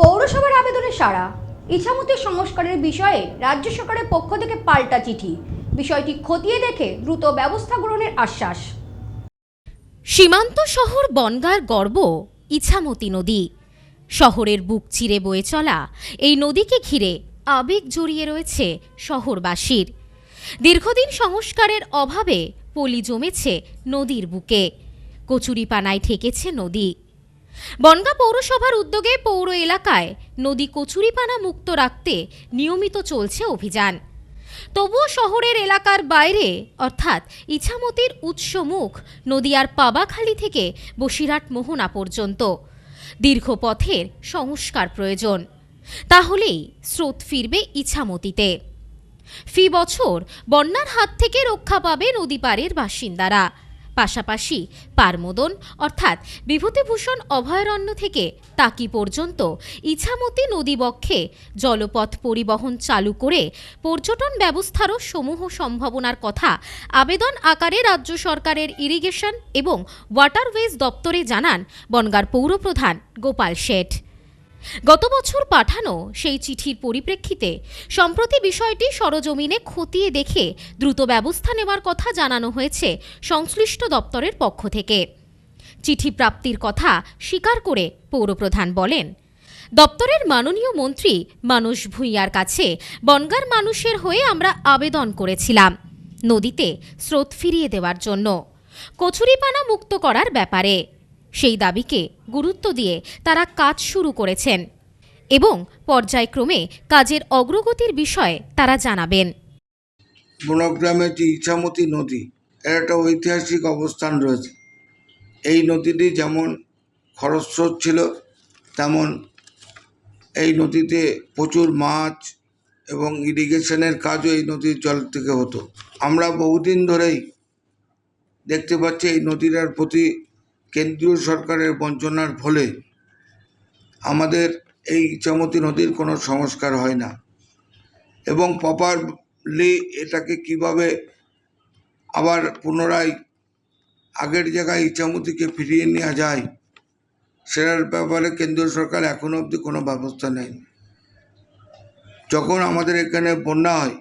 পৌরসভার আবেদনে সাড়া। ইছামতি সংস্কারের বিষয়ে রাজ্য সরকারের পক্ষ থেকে পাল্টা চিঠি। বিষয়টি খতিয়ে দেখে দ্রুত ব্যবস্থা গ্রহণের আশ্বাস। সীমান্ত শহর বনগার গর্ব, ইছামতি নদী। শহরের বুক চিরে বয়ে চলা এই নদীকে ঘিরে আবেগ জড়িয়ে রয়েছে শহরবাসীর। দীর্ঘদিন সংস্কারের অভাবে পলি জমেছে নদীর বুকে। কচুরিপানায় ঠেকেছে নদী। বনগা পৌরসভার উদ্যোগে পৌর এলাকায় নদী কচুরিপানা মুক্ত রাখতে নিয়মিত চলছে অভিযান। তবুও শহরের এলাকার বাইরে, অর্থাৎ ইছামতির উৎসমুখ নদিয়ার পাবাখালী থেকে বসিরহাট মোহনা পর্যন্ত। দীর্ঘ পথের সংস্কার প্রয়োজন। তাহলেই স্রোত ফিরবে ইছামতিতে। ফি বছর বন্যার হাত থেকে রক্ষা পাবে নদী পাড়ের বাসিন্দারা। পাশাপাশি পারমোদন, অর্থাৎ বিভূতিভূষণ অভয়ারণ্য থেকে তাকি পর্যন্ত ইছামতি নদীবক্ষে জলপথ পরিবহন চালু করে পর্যটন ব্যবস্থারও সমূহ সম্ভাবনার কথা আবেদন আকারে রাজ্য সরকারের ইরিগেশন এবং ওয়াটারওয়েজ দপ্তরে জানান বনগার পৌরপ্রধান গোপাল শেঠ। গত বছর পাঠানো সেই চিঠির পরিপ্রেক্ষিতে সম্প্রতি বিষয়টি সরজমিনে খতিয়ে দেখে দ্রুত ব্যবস্থা নেওয়ার কথা জানানো হয়েছে সংশ্লিষ্ট দপ্তরের পক্ষ থেকে। চিঠি প্রাপ্তির কথা স্বীকার করে পৌরপ্রধান বলেন, দপ্তরের মাননীয় মন্ত্রী মানস ভূঁইয়ার কাছে বনগার মানুষের হয়ে আমরা আবেদন করেছিলাম নদীতে স্রোত ফিরিয়ে দেওয়ার জন্য। কচুরিপানা মুক্ত করার ব্যাপারে সেই দাবিকে গুরুত্ব দিয়ে তারা কাজ শুরু করেছেন এবং পর্যায়ক্রমে কাজের অগ্রগতির বিষয়ে তারা জানাবেন। বনগ্রামের যে ইছামতি নদী, এর একটা ঐতিহাসিক অবস্থান রয়েছে। এই নদীটি যেমন খরস্রোত ছিল, তেমন এই নদীতে প্রচুর মাছ এবং ইরিগেশনের কাজও এই নদীর জল থেকে হতো। আমরা বহুদিন ধরেই দেখতে পাচ্ছি এই নদীটার প্রতি কেন্দ্রীয় সরকারের বঞ্চনার ফলে আমাদের এই ইচ্ছামতি নদীর কোনো সংস্কার হয় না। এবং প্রপারলি এটাকে কীভাবে আবার পুনরায় আগের জায়গায় ইচ্ছামতিকে ফিরিয়ে নেওয়া যায়, সেটার ব্যাপারে কেন্দ্রীয় সরকার এখনও অবধি কোনো ব্যবস্থা নেয়নি। যখন আমাদের এখানে বন্যা হয়,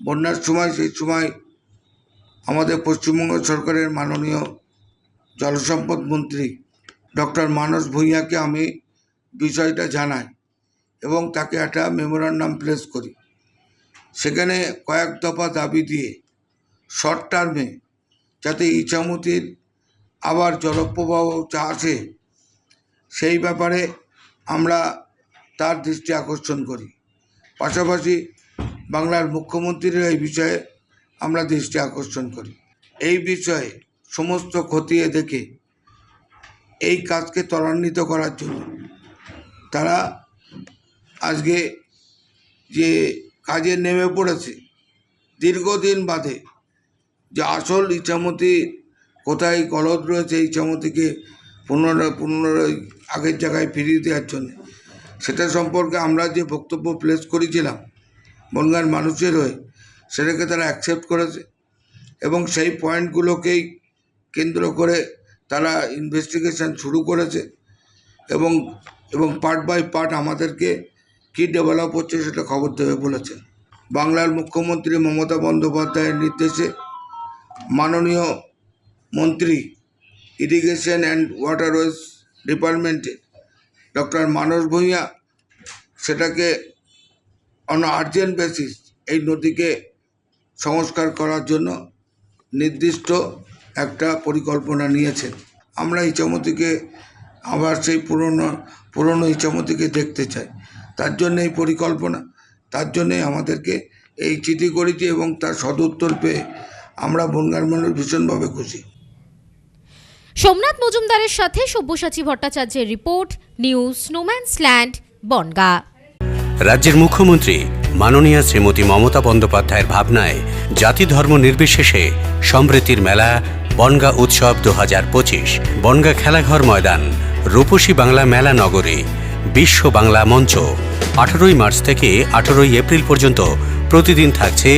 বন্যার সময় সেই সময় আমাদের পশ্চিমবঙ্গ সরকারের মাননীয় জলসম্পদ মন্ত্রী ডক্টর মানস ভূঁইয়াকে আমি বিষয়টা জানাই এবং তাকে একটা মেমোরান্ডাম প্লেস করি। সেখানে কয়েক দফা দাবি দিয়ে শর্ট টার্মে যাতে ইছামতির আবার জলপ্রবাহ আসে সেই ব্যাপারে আমরা তার দৃষ্টি আকর্ষণ করি। পাশাপাশি বাংলার মুখ্যমন্ত্রীর এই বিষয়ে আমরা দৃষ্টি আকর্ষণ করি। এই বিষয়ে সমস্ত খতিয়ে দেখে এই কাজকে ত্বরান্বিত করার জন্য। তারা আজকে যে কাজে নেমে পড়েছে, দীর্ঘদিন বাদে যে আসল ইচ্ছামতি কোথায় গলদ রয়েছে ইচ্ছামতিকে পুনরায় পুনরায় আগের জায়গায় ফিরিয়ে দেওয়ার জন্য। সেটা সম্পর্কে আমরা যে বক্তব্য প্লেস করেছিলাম, বনগার মানুষের হয়ে, সেটাকে তারা অ্যাকসেপ্ট করেছে এবং সেই পয়েন্টগুলোকেই কেন্দ্র করে তারা ইনভেস্টিগেশন শুরু করেছে এবং এবং পার্ট বাই পার্ট আমাদেরকে কী ডেভেলপ হচ্ছে সেটা খবর দেবে বলেছেন বাংলার মুখ্যমন্ত্রী মমতা বন্দ্যোপাধ্যায়ের নির্দেশে মাননীয় মন্ত্রী ইরিগেশন অ্যান্ড ওয়াটার ওয়াটারওয়েজ ডিপার্টমেন্টে ডক্টর মানস ভূঁইয়া সেটাকে অন আর্জেন্ট বেসিস এই নদীকে সংস্কার করার জন্য নির্দিষ্ট একটা পরিকল্পনা নিয়েছেন। আমরা ইচামতিকে আবার সেই পুরনো পুরনো ইচামতিকে দেখতে চাই। তার জন্য এই পরিকল্পনা তার জন্যে আমাদেরকে এই চিঠি করেছি এবং তার সদুত্তর পেয়ে আমরা বনগার মানুষ ভীষণভাবে খুশি। সোমনাথ মজুমদারের সাথে সব্যসাচী ভট্টাচার্যের report news no man's land Bongaon. রাজ্যের মুখ্যমন্ত্রী মাননীয় শ্রীমতী মমতা বন্দ্যোপাধ্যায়ের ভাবনায় জাতি ধর্ম নির্বিশেষে সমৃদ্ধির মেলা বনগা উৎসব দু হাজার পঁচিশ। বনগা খেলাঘর ময়দান, রূপসী বাংলা মেলা নগরে, বিশ্ব বাংলা মঞ্চ। আঠারোই মার্চ থেকে আঠারোই এপ্রিল পর্যন্ত প্রতিদিন থাকছে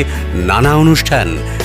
নানা অনুষ্ঠান।